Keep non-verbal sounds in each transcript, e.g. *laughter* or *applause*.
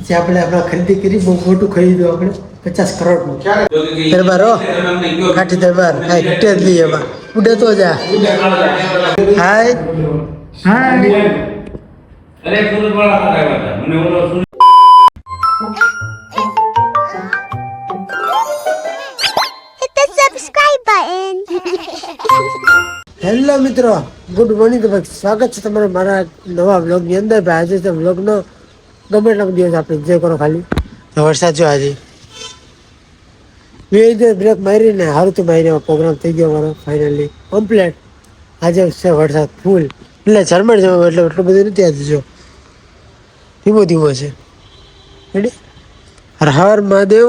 પછી આપણે આપણે ખરીદી કરી બહુ મોટું ખરીદ્યું આપણે. પચાસ કરોડનું. દરબાર કાઠી દરબાર. હાય ઘટે જ લઈએ એમાં. ઉડે તો જા. હાય. Button. હેલો મિત્રો ગુડ મોર્નિંગ. સ્વાગત છે તમારું મારા નવા વ્લોગની અંદર. ભાઈ આજે વ્લોગનો ગમે એટલા દિવસ આપણે એન્જોય કરો ખાલી. વરસાદ જો આજે? બે દિવસ બ્રેક મારીને સારું તો મારીને પ્રોગ્રામ થઈ ગયો મારો ફાઇનલી કમ્પ્લેટ આજે છે વરસાદ ફૂલ એટલે ઝરમર જવા એટલે એટલું બધું નથી આજે જો. ધીમો ધીમો છે. રેડી હર હર મહાદેવ.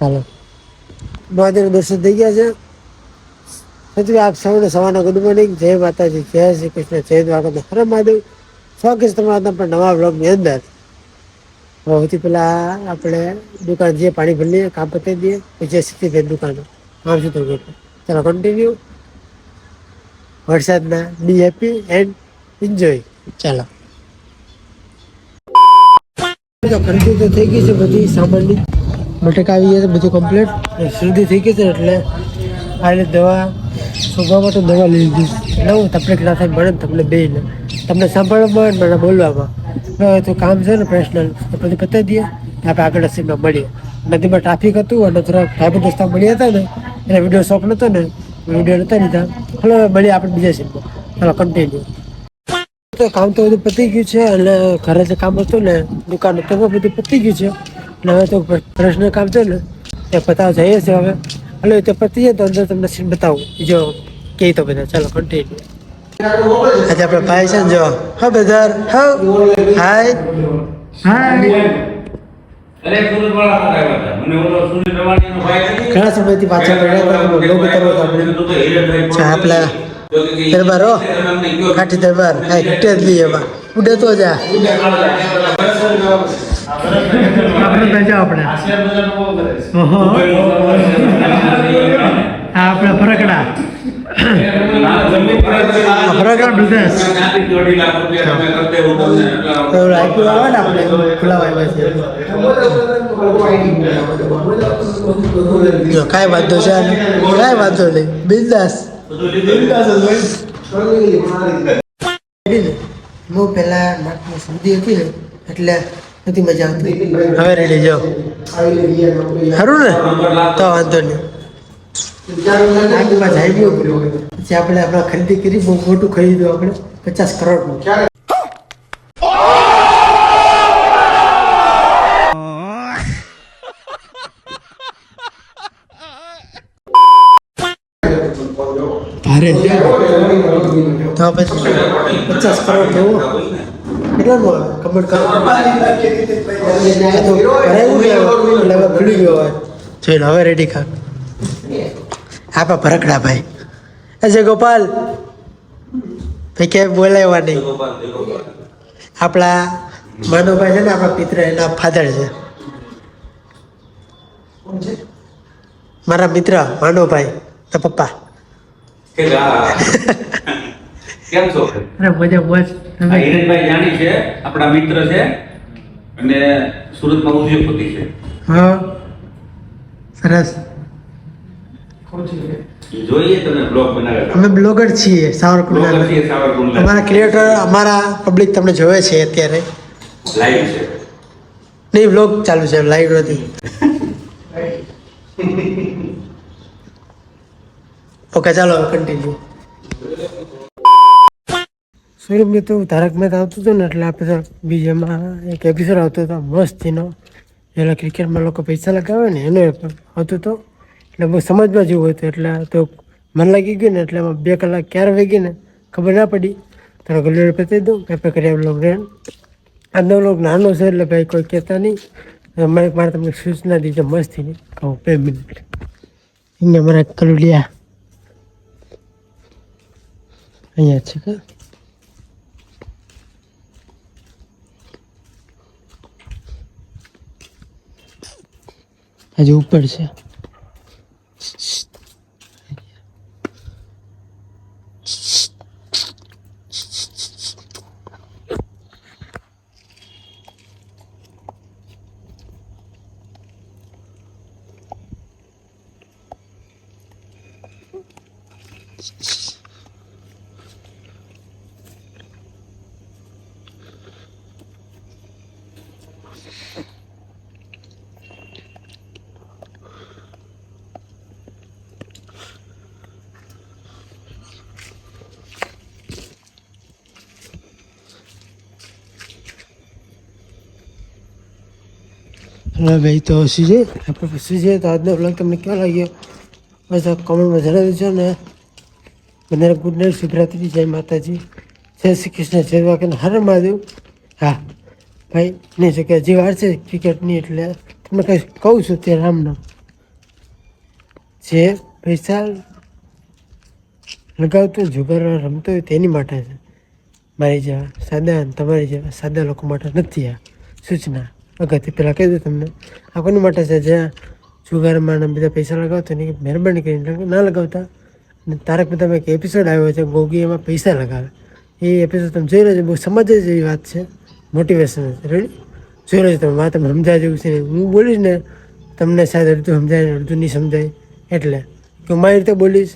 હાલો. મહાદેવના દર્શન થઈ ગયા છે. પછી આપ સૌને સવારના ગુડ મોર્નિંગ જય માતાજી જય શ્રી કૃષ્ણ જય દ્વારકા હર મહાદેવ. સ્વાગત છે તમારા પણ નવા બ્લોગની અંદર. સૌથી પેલા આપણે દુકાન જે પાણી ભરી લઈએ કામ પતાવી દઈએ, પછી સીધી દુકાન. આમ શું એટલે ચાલો કન્ટિન્યુ વરસાદના બી હેપી એન્ડ એન્જોય ચાલો. તો ખરીદી તો થઈ ગઈ છે બધી સામાનની. બટેકા આવી ગયા છે, બધું કમ્પ્લીટ શરદી થઈ ગઈ છે એટલે આ રીતે દવા સુગા માટે દવા લઈ લીધી. એટલે હું તકલીફ ના થાય મળે ને તમને બે ને. તમને સાંભળવા મળે મને બોલવામાં. હવે તો કામ છે ને પર્સનલ તો પછી પતાવી દઈએ આપણે આગળ સીમમાં મળીએ. નદીમાં ટ્રાફિક હતું અને થોડા ભાઈ રસ્તા મળ્યા હતા ને, એટલે વીડિયો શોખ નહોતો ને વીડિયો નહોતા લીધા. હવે મળીએ આપણે બીજા સીમમાં ચાલો કન્ટિન્યુ તો કામ તો બધું પતી ગયું છે અને ઘરે જે કામ હતું ને, દુકાન તો બધું પતી ગયું છે. અને હવે તો પ્રશ્ન કામ છે ને, એ પતાવ જઈએ છે હવે. હલો તો પતી જાય તો અંદર તમને સીન બતાવું. જો કે તો બધા. ચાલો કન્ટિન્યુ આજે આપણે ભાઈ છે ને જો. હા બધાર હા. હાય? ઘણા સમયથી પાછા પડ્યા આપણે દરબાર હો. કાઠી દરબાર. હાય ઘટે જ લઈએ એમાં. ઉડે તો જા. આપણે જાઓ આપણે. આપણે ફરકડા ફરકડા બ્રધર્સ તો આવે ને આપણે ખુલાવા આવ્યા છે જો કાંઈ વાંધો છે નહીં. કાંઈ વાંધો નહીં. બિંદાસ હું પહેલા નાકમાં સમજી હતી ને એટલે નથી મજા આવતી. હવે રેડી જાઓ ખરું ને? તો વાંધો નહીં. નાકમાં જાય ગયો પછી આપણે આપણા ખરીદી કરી બહુ મોટું ખરીદ્યું આપણે પચાસ કરોડનું. ભારે તો પછી પચાસ કરોડ થયું આવે ખબર કરો એટલે ગયો હોય જોઈ હવે રેડી ખા આપા ભરકડા ભાઈ. અજય ગોપાલ ભાઈ કેમ બોલાવ્યા નહીં? આપણા માનવભાઈ છે ને આપણા પિત્ર એના ફાધર છે. મારા મિત્ર માનવભાઈ તો પપ્પા. *laughs* કેમ છો? અરે મજા મોજ આ હિરેનભાઈ જાણી છે આપણા મિત્ર છે અને સુરતમાં ઉદ્યોગપતિ છે. હા. સરસ. જોઈએ તમે બ્લોગ બનાવે અમે બ્લોગર છીએ સાવરકુંડલા બ્લોગર છીએ સાવરકુંડલા અમારા ક્રિએટર અમારા પબ્લિક તમને જોવે છે અત્યારે. લાઈવ છે. નહીં બ્લોગ ચાલુ છે લાઈવ નથી. ઓકે *laughs* ચાલો કન્ટિન્યુ સૌરભને તો તારક મહેતા આવતું હતું ને એટલે આપણે બીજામાં એક એપિસોડ આવતો હતો, મસ્ત એનો. પેલા ક્રિકેટમાં લોકો પૈસા લગાવે ને એનો આવતું હતો. એટલે બહુ સમજમાં જેવું હતું, એટલે તો મન લાગી ગયું ને એટલે એમાં બે કલાક ક્યારે વાગી ને ખબર ના પડી. તો ગલ્લો પતાવી દઉં પેપર કરી આવેલો રેન આજનો લોક નાનો છે એટલે ભાઈ કોઈ કહેતા નહીં. મારે મારે તમને સૂચના દીધો નહીં કહું, બે મિનિટ. અહીંયા મારા કલુડિયા. અહીંયા છે કે હજુ ઉપર છે. હા ભાઈ તો સુજે, આપણે સુજે, તો આજનો બ્લોગ તમને કેવો લાગ્યો? બસ કોમેન્ટમાં જણાવી દેજો ને. બધાને ગુડ નાઇટ શુભરાત્રી, જય માતાજી. જય શ્રી કૃષ્ણ, જય વાકન હર મહાદેવ. હા, ભાઈ નહીં શકે હજી વાર છે ક્રિકેટની એટલે તમને કંઈ કહું છું તે રામનામ જે પૈસા લગાવતો, જુગાર રમતો હોય તેની માટે છે. મારી જેવા સાદા તમારી જેવા સાદા લોકો માટે નથી આ સૂચના. અગત્ય પહેલાં કહી દઉં તમને. આ કોની માટે છે? જ્યાં જુગારમાં ને બધા પૈસા લગાવતો નહીં મહેરબાની કરીને ના લગાવતા. અને તારક મહેતામાં એક એપિસોડ આવ્યો છે, ગોગી એમાં પૈસા લગાવે. એ એપિસોડ તમે જોઈ લેજો, બહુ સમજ એવી વાત છે. મોટિવેશન રેડી જોઈ લેજો તમે વાત તમે સમજાય જેવું છે હું બોલીશ ને, તમને શાયદ અડધું સમજાય અડધું નહીં સમજાય. એટલે કે હું મારી રીતે બોલીશ.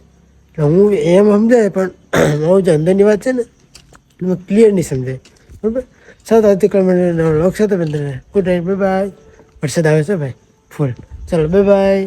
એટલે હું એમ સમજાય, પણ *clears throat* મારું જે અંદરની વાત છે ને, એમાં ક્લિયર નહીં સમજાય. બરાબર? સાત આવતીકાલ લક્ષ હતો બંદર ગુડ નાઇટ બાય વરસાદ આવે છે ભાઈ ફૂલ ચાલો બાય બાય